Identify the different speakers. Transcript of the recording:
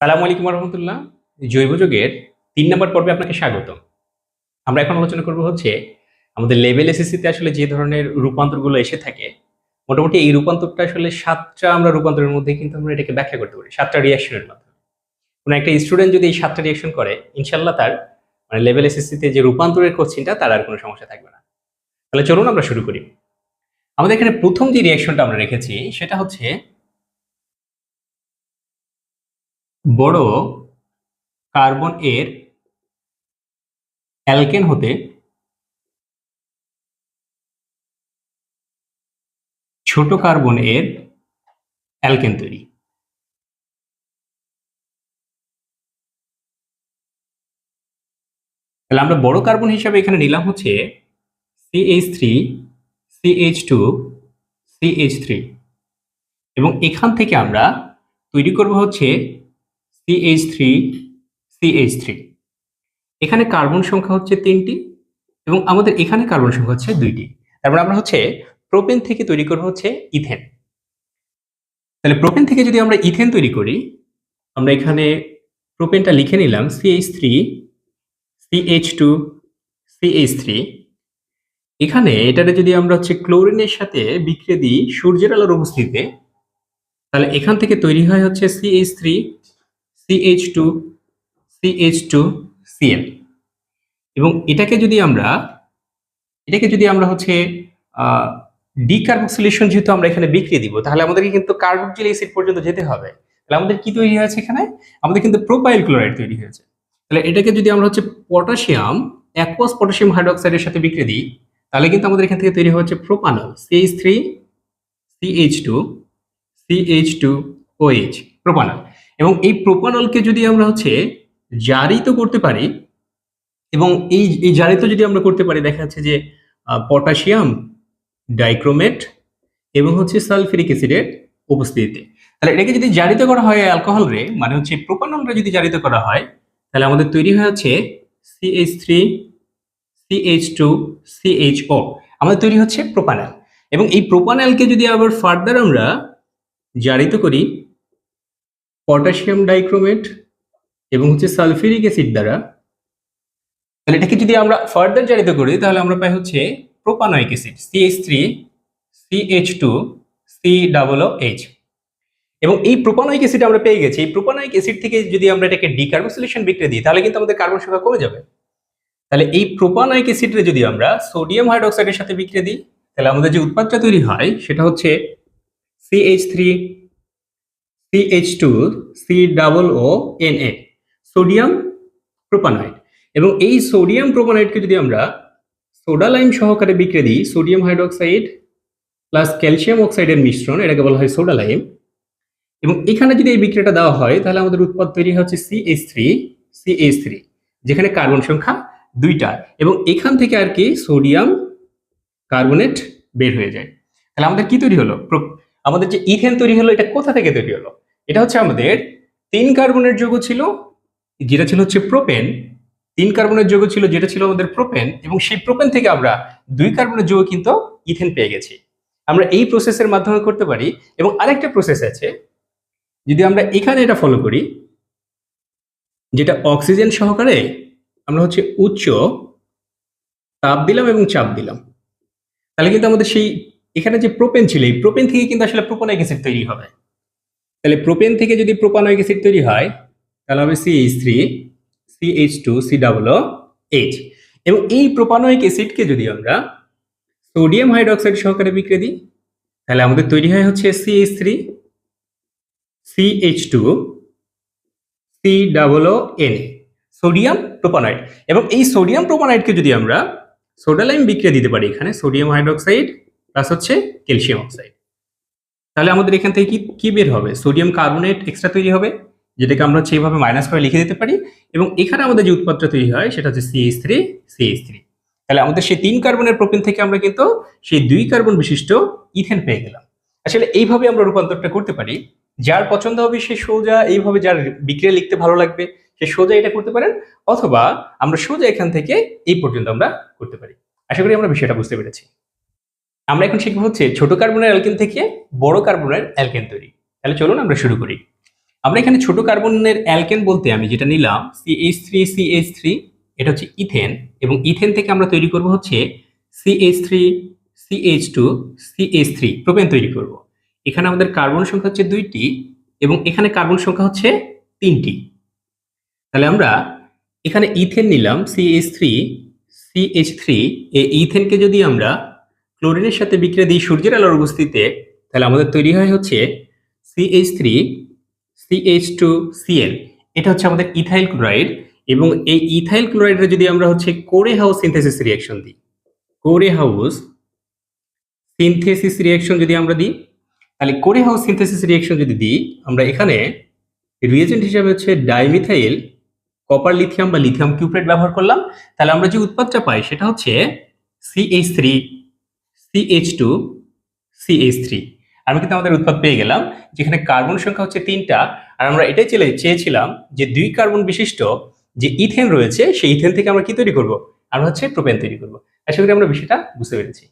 Speaker 1: সালামু আলাইকুম রহমতুল্লাহ জৈব যুগের তিন নম্বর পর্বে আপনাকে স্বাগত আমরা এখন আলোচনা করব হচ্ছে, আমাদের লেভেল এসএসসিতে আসলে যে ধরনের রূপান্তরগুলো এসে থাকে, মোটামুটি এই রূপান্তরটা আসলে সাতটা আমরা রূপান্তরের মধ্যে কিন্তু আমরা এটাকে ব্যাখ্যা করতে পারি, সাতটা রিয়াকশনের মাধ্যমে। কোনো একটা স্টুডেন্ট যদি এই সাতটা রিয়াকশন করে ইনশাল্লাহ তার মানে লেভেল এসএসসিতে যে রূপান্তরের কোশ্চিনটা তার আর কোনো সমস্যা থাকবে না। তাহলে চলুন আমরা শুরু করি। আমাদের এখানে প্রথম যে রিয়াকশনটা আমরা রেখেছি, সেটা হচ্ছে বড় কার্বন এর অ্যালকেন হতে ছোট কার্বন এর অ্যালকেন তৈরি। তাহলে আমরা বড় কার্বন হিসাবে এখানে নিলাম হচ্ছে CH three CH two CH three এবং এখান থেকে আমরা তৈরি করব হচ্ছে সিএইচ থ্রি সিএইচ থ্রি এখানে কার্বন সংখ্যা হচ্ছে তিনটি এবং আমাদের এখানে কার্বন সংখ্যা হচ্ছে দুইটি। তারপর আমরা হচ্ছে প্রোপেন থেকে তৈরি করব হচ্ছে ইথেন তাহলে প্রোপেন থেকে যদি আমরা ইথেন তৈরি করি, আমরা এখানে প্রোপেনটা লিখে নিলাম CH three CH two CH three এখানে এটাতে যদি আমরা হচ্ছে ক্লোরিনের সাথে বিক্রিয়া দিই সূর্যের আলোর উপস্থিতিতে, তাহলে এখান থেকে তৈরি হয় হচ্ছে CH three CH two CH two এবং এটাকে যদি আমরা, এটাকে যদি আমরা হচ্ছে ডিকার্বক্সিলেশন যেহেতু আমরা এখানে বিক্রিয়ে দিব, তাহলে আমাদেরকে কিন্তু কার্বক্সিল অ্যাসিড পর্যন্ত যেতে হবে। তাহলে আমাদের কি তৈরি হয়েছে এখানে? আমাদের কিন্তু প্রোপাইল ক্লোরাইড তৈরি হয়েছে। তাহলে এটাকে যদি আমরা হচ্ছে পটাশিয়াম অ্যাকোয়াস পটাশিয়াম হাইড্রোক্সাইডের সাথে বিক্রিয়ে দিই, তাহলে কিন্তু আমাদের এখান থেকে তৈরি হচ্ছে propanol CH three CH two CH two OH propanol এবং এই প্রোপানলকে যদি আমরা হচ্ছে জারিত করতে পারি, এবং এই এই জারিত যদি আমরা করতে পারি, দেখা যাচ্ছে যে পটাশিয়াম ডাইক্রোমেট এবং হচ্ছে সালফিরিক অ্যাসিডের উপস্থিতিতে। তাহলে এটাকে যদি জারিত করা হয় অ্যালকোহল রে মানে হচ্ছে প্রোপানল রে যদি জারিত করা হয়, তাহলে আমাদের তৈরি হয়ে হচ্ছে CH three CH two CHO আমাদের তৈরি হচ্ছে প্রোপানাল এবং এই প্রোপানালকে যদি আবার ফার্দার আমরা জারিত করি পটাশিয়াম ডাইক্রোমেট এবং হচ্ছে সালফিউরিক অ্যাসিড দ্বারা। তাহলে এটাকে যদি আমরা ফার্দার জারিত করি, তাহলে আমরা পাই হচ্ছে propanoic acid CH three CH two C double H এবং এই প্রোপানয়িক অ্যাসিড আমরা পেয়ে গেছি। এই প্রোপানয়িক অ্যাসিড থেকে যদি আমরা এটাকে ডিকার্বক্সিলেশন বিক্রিয়া দিই, তাহলে কিন্তু আমাদের কার্বন সংখ্যা কমে যাবে। তাহলে এই প্রোপানয়িক অ্যাসিডে যদি আমরা সোডিয়াম হাইড্রোক্সাইডের সাথে বিক্রিয়া দিই, তাহলে আমাদের যে উৎপাদটা তৈরি হয়, সেটা হচ্ছে CH three CH two C double O N A sodium propanoate এবং এই সোডিয়াম প্রোপানয়েডকে যদি আমরা সোডা লাইম সহকারে বিক্রিয়া দিই সোডিয়াম হাইড্রোক্সাইড প্লাস ক্যালসিয়াম অক্সাইডের মিশ্রণ, এটাকে বলা হয় সোডা লাইম এবং এখানে যদি এই বিক্রিয়াটা দেওয়া হয়, তাহলে আমাদের উৎপাদ তৈরি হচ্ছে সিএইচ থ্রি সিএইচ থ্রি যেখানে কার্বন সংখ্যা দুইটা। এবং এখান থেকে আর কি সোডিয়াম কার্বনেট বের হয়ে যায়। তাহলে আমাদের কি তৈরি হলো? আমাদের যে ইথেন তৈরি হলো, এটা কোথা থেকে তৈরি হলো? এটা হচ্ছে আমাদের তিন কার্বনের যৌগ ছিল, যেটা ছিল হচ্ছে প্রোপেন। তিন কার্বনের যৌগ ছিল, যেটা ছিল আমাদের প্রোপেন, এবং সেই প্রোপেন থেকে আমরা দুই কার্বনের যৌগ কিন্তু ইথেন পেয়ে গেছি। আমরা এই প্রসেসের মাধ্যমে করতে পারি, এবং আরেকটা প্রসেস আছে, যদি আমরা এখানে এটা ফলো করি, যেটা অক্সিজেন সহকারে আমরা হচ্ছে উচ্চ তাপ দিলাম এবং চাপ দিলাম। তাহলে কিন্তু আমাদের সেই এখানে যে প্রোপেন ছিল, এই প্রোপেন থেকে কিন্তু আসলে প্রোপানয়িক অ্যাসিড তৈরি হবে। তাহলে প্রোপেন থেকে যদি প্রোপানয়িক অ্যাসিড তৈরি হয়, তাহলে হবে CH three CH two C double H এবং এই প্রোপানয়িক অ্যাসিডকে যদি আমরা সোডিয়াম হাইড্রোক্সাইড সহকারে বিক্রিয়া দিই, তাহলে আমাদের তৈরি হয় হচ্ছে CH three CH two C double N sodium propanoate এবং এই সোডিয়াম প্রোপানয়েডকে যদি আমরা সোডালাইম বিক্রিয়া দিতে পারি, এখানে সোডিয়াম হাইড্রোক্সাইড প্লাস হচ্ছে ক্যালসিয়াম অক্সাইড তাহলে আমাদের এখান থেকে কি কি বের হবে? সোডিয়াম কার্বনেট এক্সট্রা তৈরি হবে, যেটাকে আমরা হচ্ছে এইভাবে মাইনাস করে লিখে দিতে পারি। এবং এখানে আমাদের যে উৎপাদটা তৈরি হয়, সেটা হচ্ছে সিএইচ থ্রি সিএইচ থ্রি তাহলে আমাদের সেই তিন কার্বনের প্রোপিন থেকে আমরা কিন্তু সেই দুই কার্বন বিশিষ্ট ইথেন পেয়ে গেলাম। আসলে এইভাবে আমরা রূপান্তরটা করতে পারি। যার পছন্দ হবে সে সোজা এইভাবে যার বিক্রিয়া লিখতে ভালো লাগবে, সে সোজা এটা করতে পারেন। অথবা আমরা সোজা এখান থেকে এই পর্যন্ত আমরা করতে পারি। আশা করি আমরা বিষয়টা বুঝতে পেরেছি। আমরা এখন শিখব হচ্ছে ছোট কার্বনের অ্যালকেন থেকে বড় কার্বনের অ্যালকেন তৈরি। তাহলে চলুন আমরা শুরু করি। আমরা এখানে ছোট কার্বনের অ্যালকেন বলতে আমি যেটা নিলাম সিএইচ থ্রি সিএইচ থ্রি এটা হচ্ছে ইথেন এবং ইথেন থেকে আমরা তৈরি করব হচ্ছে CH three CH two CH three propane তৈরি করব। এখানে আমাদের কার্বন সংখ্যা হচ্ছে দুইটি এবং এখানে কার্বন সংখ্যা হচ্ছে তিনটি। তাহলে আমরা এখানে ইথেন নিলাম সিএইচ থ্রি সিএইচ থ্রি এই ইথেনকে যদি আমরা ক্লোরিনের সাথে বিক্রিয়া দিই সূর্যের আলোর উপস্থিতিতে তাহলে আমাদের তৈরি হয় হচ্ছে CH three CH two CL এটা হচ্ছে আমাদের ইথাইল ক্লোরাইড এবং এই ইথাইল ক্লোরাইডের যদি আমরা হচ্ছে কোরে হাউস সিনথেসিস রিয়াকশন দিই, কোরে হাউস সিনথেসিস রিয়াকশন যদি আমরা দিই, তাহলে কোরে হাউস সিনথেসিস রিয়াকশন যদি দিই, আমরা এখানে রিয়েজেন্ট হিসাবে হচ্ছে ডাইমিথাইল কপার লিথিয়াম বা লিথিয়াম কিউপ্রেট ব্যবহার করলাম। তাহলে আমরা যে উৎপাদটা পাই সেটা হচ্ছে CH three CH two CH three আমরা কিন্তু আমাদের উৎপাদ পেয়ে গেলাম, যেখানে কার্বন সংখ্যা হচ্ছে তিনটা, আর আমরা এটাই চেলে, চেয়েছিলাম যে দুই কার্বন বিশিষ্ট যে ইথেন রয়েছে, সেই ইথেন থেকে আমরা কি তৈরি করব? আমরা হচ্ছে প্রোপেন তৈরি করব। আশা করি আমরা বিষয়টা বুঝতে পেরেছি।